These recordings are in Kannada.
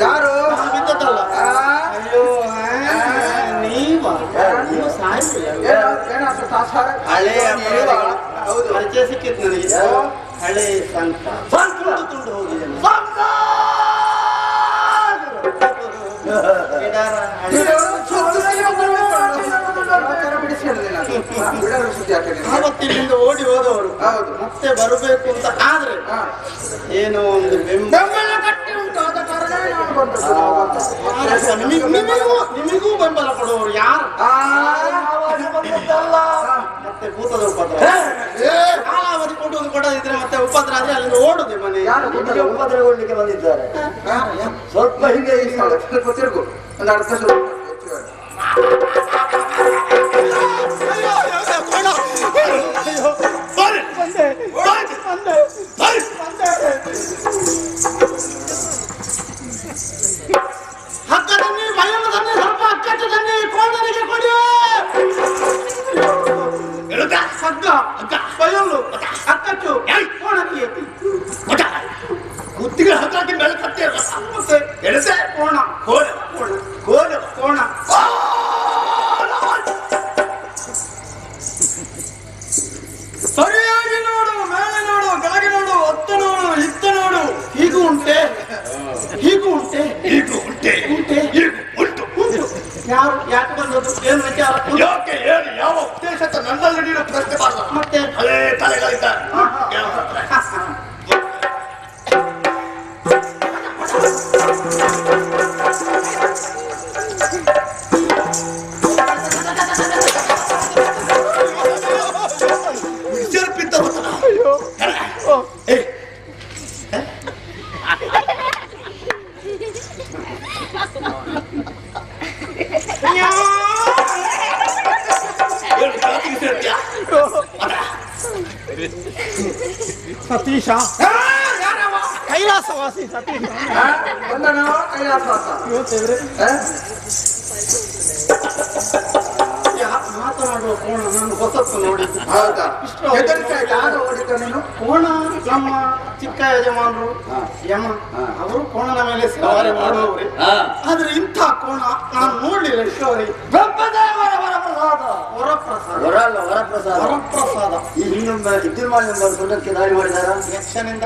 ಯಾರು? ಅಯ್ಯೋ ನೀವ ಹೌದು. ಪರಿಚಯ ಸಿಕ್ಕಿತ್ತು ನನಗೆ. ಹಳೆ ಸಂತ. ತುಂಡು ತುಂಡು ಹೋಗಿದೆ. ಆವತ್ತಿನಿಂದ ಓಡಿ ಹೋದವರು. ಹೌದು. ಮತ್ತೆ ಬರಬೇಕು ಅಂತ ಆದ್ರೆ. ಏನೋ ಒಂದು ಬೆಂಬಲ ಕಟ್ಟಿ ನಿಮಿಗ್- ನಿಮಿಗೂ ಬೆಂಬಲ ಕೊಡುವವರು ಯಾರು ಮತ್ತೆ ಭೂತದ ಉಪದ್ರ ಕಾಲಾವಧಿ ಕೊಟ್ಟು ಕೊಡದಿದ್ರೆ ಮತ್ತೆ ಉಪದ್ರ ಆದ್ರೆ ಅಲ್ಲಿಂದ ಓಡುದೆ ಮನೆ ಯಾರು ಉಪದ್ರ ಕೊಡ್ಲಿಕ್ಕೆ ಬಂದಿದ್ದಾರೆ? ಸ್ವಲ್ಪ ಹಿಂದೆ ತಿರುಗು ಒಂದು ಅರ್ಧ ಬಂದೆ ಬಂದೆ ಬೇಡ. ಹಕ್ಕ ತನ್ನಿ ಬಯಲು ತನ್ನಿ ಸ್ವಲ್ಪ ಅಕ್ಕಚ್ಚು ತನ್ನಿ ಕೋಣನಿಗೆ ಕೊಡಿ ಹಗ್ಗ ಹಗ್ಗ ಬಯಲು ಯಾಕೆ ಬಂದದ್ದು ಏನು ಸತೀಶ. ಕೈಲಾಸವಾಸಿ. ಸತೀಶ? ಯಾ- ಮಾತನಾಡುವ ಕೋಣ ನಾನು ಹೊಸತ್ತು ನೋಡಿದ್ದು ಹೌದಾ? ಆಯ್ತಾ? ಯಾರು ಓಡಿತ ನೀನು? ಕೋಣ ನಮ್ಮ ಚಿಕ್ಕ ಯಜಮಾನರು. ಯಮ ಅವರು ಕೋಣನ ಮೇಲೆ ಸವಾರಿ ಮಾಡುವವರೇ. ಆದ್ರೆ ಇಂಥ ಕೋಣ ನಾನು ನೋಡ್ಲಿಲ್ಲ ಇಷ್ಟವರೆಗೆ. ಬ್ರಹ್ಮದೇವರ ವರಪ್ರಸಾದ. ವರಪ್ರಸಾದ. ವರ ಅಲ್ಲ ವರಪ್ರಸಾದ. ವರಪ್ರಸಾದ. ಈ ಹಿಂದೊಮ್ಮೆ ವಿದ್ಯುನ್ಮಾನ ಸುಣ್ಣಕ್ಕೆ ದಾಳಿ ಮಾಡಿದಾರ? ಯಕ್ಷನಿಂದ.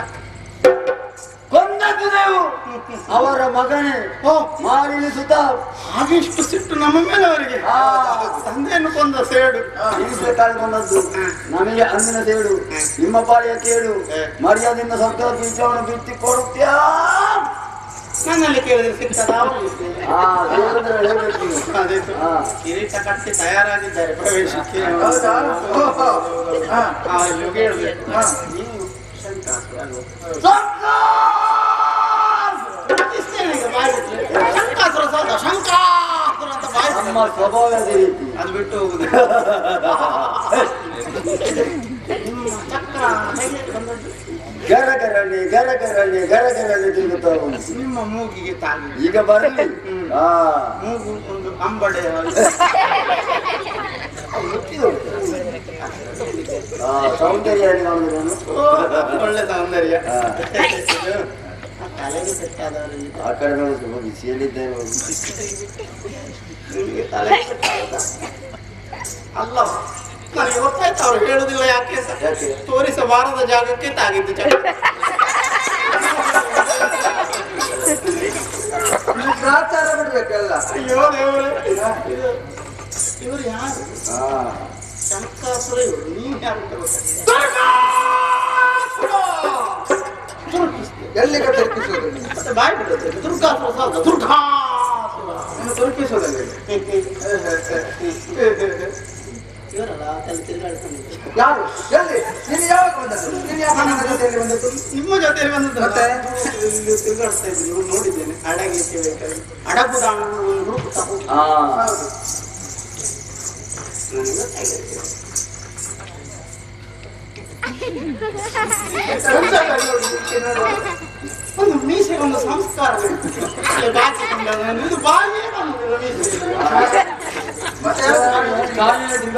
ಅವರ ಮಗನೇ ಓ. ಮಾರಿಲಿ ಸುತ ಇಷ್ಟು ಸಿಟ್ಟು ನಮ್ಮ ಮೇಲೆ ಅವರಿಗೆ. ತಂದೆಯನ್ನು ಕೊಂದ ಸೇಡು. ಇರಿಸಬೇಕಾಗಿ ಬಂದದ್ದು. ನಮಗೆ ಅಂದಿನ ಸೇಡು. ನಿಮ್ಮ ಪಾಳಿಯ ಕೇಳು ಮರ್ಯಾದೆಯಿಂದ ಸರ್ಕಾರ ಬೀಜವನ್ನು ಬಿತ್ತಿ ಕೊಡುತ್ತ್ಯಾ? ನನ್ನಲ್ಲಿ ಕೇಳಿದ್ರೆ ಸಿಗ್ತದ. ಕಿರೀಟ ಕಟ್ಟಿ ತಯಾರಾಗಿದ್ದಾರೆ. ಪ್ರವೇಶಕ್ಕೆ. ಸ್ವಭಾವ ಅದೇ ಬಿಟ್ಟು ಹೋಗುದು. ಚಕ್ರ ಗರಗರಳ್ಳಿ ಗರಗರಳ್ಳಿ ಗರಗರಳ್ಳಿ ತಿರುಗುತ್ತಾ ಉಂಟು ನಿಮ್ಮ ಮೂಗಿಗೆ ತಾಗಿ ಈಗ ಬರಲಿ. ಆ. ಮೂಗು ಒಂದು ಅಂಬಡೆ ಸೌಂದರ್ಯ? ಒಳ್ಳೆ ಸೌಂದರ್ಯ. ತಲೆಗೆ ಆ ಕಡೆ ನೋಡಿ ಹೋಗಿ ಸೇಲಿದ್ದೇನೆ ನಿಮಗೆ ತಲೆ ಪೆಟ್ಟಾದದ? ಅಲ್ಲ ನನಗೆ ಗೊತ್ತಾಯ್ತು ಅವ್ರು ಹೇಳುದಿಲ್ಲ ಯಾಕೆ ಅಂತ? ತೋರಿಸಬಾರದ ಜಾಗಕ್ಕೆ ತಾಗಿದ್ದು ಚಕ್ರ ಬಿಡ್ಬೇಕಲ್ಲ ಅಯ್ಯೋ ದೇವರೇ. ಇವರು ಯಾರು? ಶಂಕಾಸುರ ಇವರು. ನೀನ್ ಯಾರು ಮತ್ತೆ ಬಾಯಿ ಬಿಡುತ್ತೆ ದುರ್ಗಾಸುರ ತರ್ಕಿಸೋದಲ್ಲಿ ಇವರಲ್ಲ ತಿರುಗಾಡ್ಕೊಂಡಿದ್ದು ಯಾರು? ಎಲ್ಲಿ? ನೀನು ಯಾವಾಗ ಬಂದದ್ದು? ನೀನು ಯಾವ ನನ್ನ ಜೊತೆಯಲ್ಲಿ ಬಂದದ್ದು? ನಿಮ್ಮ ಜೊತೆಲಿ ಬಂದದ್ದು. ಮತ್ತೆ? ಇಲ್ಲಿ ತಿರುಗಾಡ್ತಾ ಇದ್ದೀನಿ ನೋಡಿದ್ದೇನೆ. ಅಡಗಲಿಕ್ಕೆ ಬೇಕಾಗಿ. ಸಂಸಾರದಲ್ಲಿ ನೋಡಿ, ಇಲ್ಲಿ ನೋಡು. ಒಂದು ಮೀಸೆ ಒಂದು ಸಂಸ್ಕಾರ ಅಲ್ಲಿ ಇದು ಕಾಲಿನ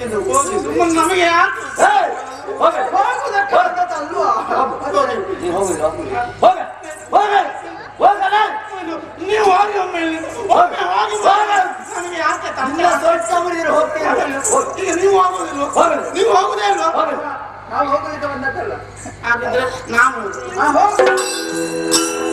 ಇಲ್ಲಿಂದ ಹೋಗಿ ಸುಮ್ಮನೆ ನಮಗೆ ಯಾಕೆ ನೀವು ಹೋಗಿ ಒಮ್ಮೆ. ಒಮ್ಮೆ ಹೋಗಿ. ನನಗೆ ಯಾಕೆ ತಂದೆ? ಈಗ ನೀವು ಹೋಗುದಿಲ್ವ? ನೀವು ಹೋಗುದೇ ಇಲ್ವಾ ನಾವು ಹೋಗುದಿದ್ದ ಬಂದದ್ದಲ್ಲ. ಹಾಗಿದ್ರೆ ಹೋಗ ಹೋಗು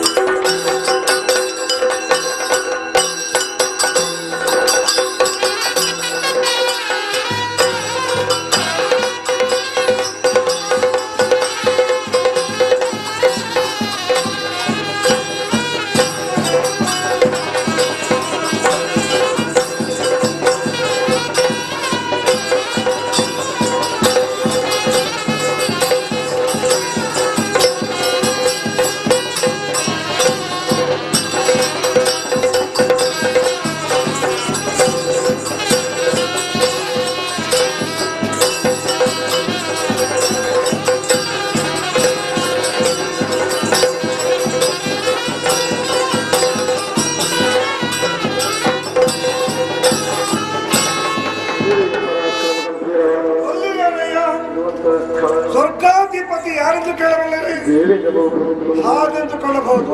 ಹಾಗೆಂದುಕೊಳ್ಳಬಹುದು.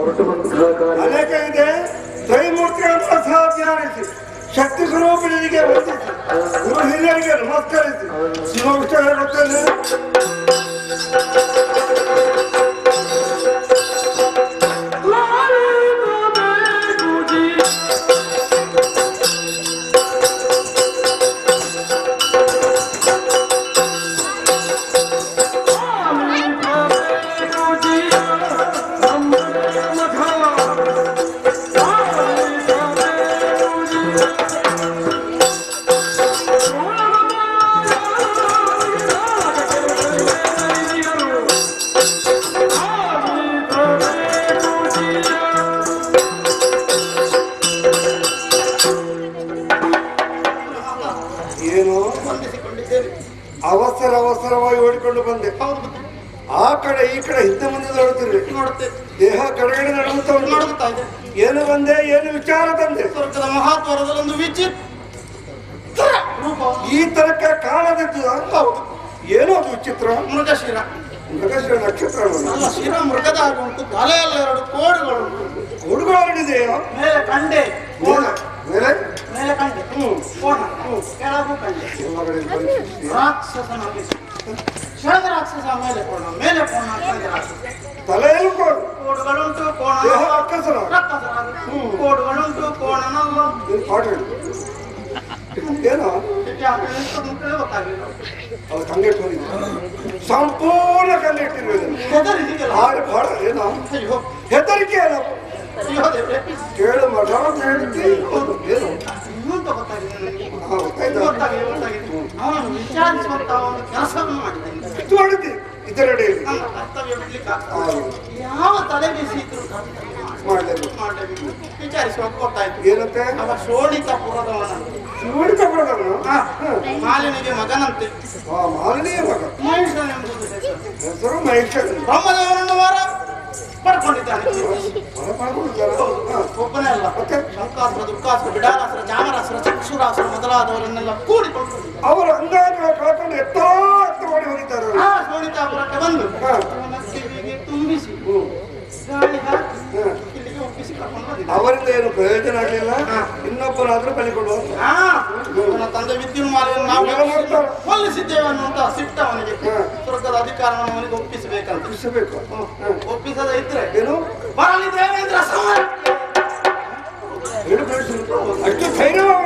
ಅನೇಕ ಇದೆ. ತ್ರೈಮೂರ್ತಿಗಳನ್ನು ಸಹ ಧ್ಯಾನಿಸಿ ಶಕ್ತಿ ಸ್ವರೂಪಿಣಿಗೆ ವಂದಿಸಿ ಗುರು ಹಿರಿಯರಿಗೆ ನಮಸ್ಕರಿಸಿ. ಶಿವ ವಿಷ್ಣು ಕಡೆ ಈ ಕಡೆ ಹಿಂದೆ ಮುಂದೆ ನೋಡ್ತೀರಿ. ದೇಹ ಕಡೆಗಡೆ ನಡುಗುತ್ತಾ ನೋಡುತ್ತಾ ಇದೆ. ಏನು ಬಂದೆ ಏನು ವಿಚಾರ ತಂದೆ ಸ್ವರ್ಗದ ಮಹಾತ್ವರದ ಒಂದು ವಿಚಿತ್ರ ರೂಪ. ಈ ತರಕ್ಕೆ ಕಾಣದಿದ್ದು ಅಂತ ಏನೋ ಅದು ವಿಚಿತ್ರ. ಮೃಗಶಿರ. ಮೃಗಶಿರ ನಕ್ಷತ್ರ ಅಲ್ಲ ಶಿರ ಮೃಗದ ಉಂಟು ತಲೆಯಲ್ಲಿ ಎರಡು ಕೋಡುಗಳು ಹರಡಿದೆ ಮೇಲೆ ಕಂಡೆ ಕೋಣ. ಮೇಲೆ? ಮೇಲೆ ಕಂಡೆ ಹ್ಮ್. ಕೋಣ. ಹ್ಮ್ ಕೆಳಗೂ ಕಡೆ. ರಾಕ್ಷಸನಾಗಿ. ಶರದ ರಾಕ್ಷಸ ಮೇಲೆ ಕೋಣ ಮೇಲೆ ಕೋಣ ಕೆಳಗೆ ರಾಕ್ಷಸ ತಲೆಯಲ್ಲೂ ಕೋಡು. ಕೋಡುಗಳುಂಟು ಕೋಣ. ರಕ್ಕಸರಾಗಿ ಕೋಡುಗಳುಂಟು ಪಾಠ ಏನೋ? ಗೊತ್ತಾಗಲಿಲ್ಲ ಅದು ಕಂಗೆಟ್ಟು ಸಂಪೂರ್ಣ ಕಲ್ಲಿಟ್ಟಿರ್ಬೇಕು ಹೆದರಿಕೆ ಏನೋ ಹೆದರಿಕೆ ಏನೋ? ಅಯ್ಯೋ. ದೇವ್ರೆ ಕೇಳು ಮಠ ಅಂತ ಏನು ಅವನು ವಿಚಾರಿಸುವಂತ ಒಂದು ಕೆಲಸವನ್ನು ಮಾಡಿದ್ದೇನೆ ಇದು ಮಾಡಿದ್ದೆ ಇದರೆಡೆಯಲ್ಲಿ ನನ್ನ ಕರ್ತವ್ಯ ಬಿಡ್ಲಿಕ್ಕೆ ಯಾವ ತಲೆ ಬಿಸಿ ಇದ್ರು ಮಾಡಲೇಬೇಕು ಮಾಡಲೇಬೇಕು ವಿಚಾರಿಸುವಾಗ ಗೊತ್ತಾಯ್ತು ಏನಂತೆ ಅವ ತಗೊಳ್ಳೋದನ್ನು ಹಾ, ಮಾಲಿನಿಗೆ ಮಗನಂತೆ ಆ ಮಾಲಿನಿಯ ಮಗ. ಮಹೇಶನೆಂಬುದು ಹೆಸರು. ಮಹೇಶ ಬ್ರಹ್ಮದೇವನನ್ನು ಪಡ್ಕೊಂಡಿದ್ದಾನೆ. ಒಬ್ಬನೇ ಅಲ್ಲ? ಶಂಕಾಸುರ ದುರ್ಗಾಸುರ ಬಿಡಾರಾಸುರ ಚಾಮರಾಸುರ ಚಕ್ಷುರಾಸುರ ಮೊದಲಾದವರನ್ನೆಲ್ಲ ಕೂಡಿಕೊಂಡು ಅವರು ಅಂಗಾಂಗ ಕಳ್ಕೊಂಡು ಎತ್ತೋ ಮಾಡಿ ಹೋಗಿದ್ದಾರೆ ಆ ಶೋಣಿತಾಪುರಕ್ಕೆ ಬಂದು ಕಿವಿಗೆ ತುಂಬಿಸಿ. ಗಾಳಿ ಹಾಕಿ ಇಲ್ಲಿಗೆ ಒಪ್ಪಿಸಿ ಕರ್ಕೊಂಡು ಬಂದಿದ್ದ ಅವರಿಂದ ಏನು ಪ್ರಯೋಜನ ಆಗಲಿಲ್ಲ. ಇನ್ನೊಬ್ಬರಾದ್ರೂ ಬಲಿಕೊಡು ತಂದೆ ವಿದ್ಯುನ್ಮಾಲೆಯನ್ನು ನಾವು ಹೋಲಿಸಿದ್ದೇವೆ ಅನ್ನುವಂತ ಸಿಟ್ಟ ಅವನಿಗೆ ಹಾ. ಸ್ವರ್ಗದ ಅಧಿಕಾರವನ್ನು ಅವನಿಗೆ ಒಪ್ಪಿಸಬೇಕಂತ. ಒಪ್ಪಿಸಬೇಕು. ಒಪ್ಪಿಸದ ಇದ್ರೆ ಏನು? ಬರಲಿ ದೇವೇಂದ್ರ ಅಷ್ಟು ಧೈರ್ಯವಾಗಿ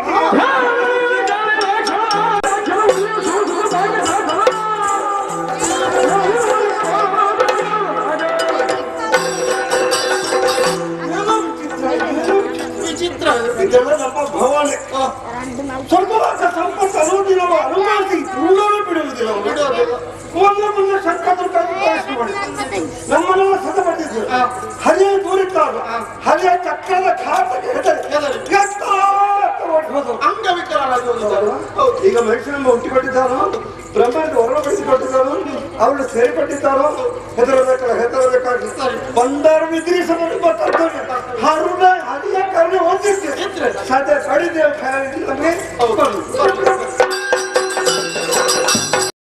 ಹಳೆಯ ಚಕ್ರದ ಈಗ ಮನುಷ್ಯನನ್ನು ಹುಟ್ಟಿಕೊಟ್ಟಿದ್ದಾನೋ ಬ್ರಹ್ಮದ ಹೊರಪಡಿಸಿಕೊಟ್ಟಿದ್ದಾನೋ ಅವಳು ಸೇರಿಪಟ್ಟಿದ್ದಾನೋ ಹೆದರಬೇಕಾದ ಹೆದರಬೇಕಾಗಿ ಬಂದಾರು ಇದ್ರಿ ಸಮಯ ಬರ್ತಾರೆ ಹರುಣ ಹರಿಯ ಕಾರಣ ಹೊಂದಿರ್ತೀವಿ ಸದ್ಯ ಪಡೆದೇವೆ ನಮಗೆ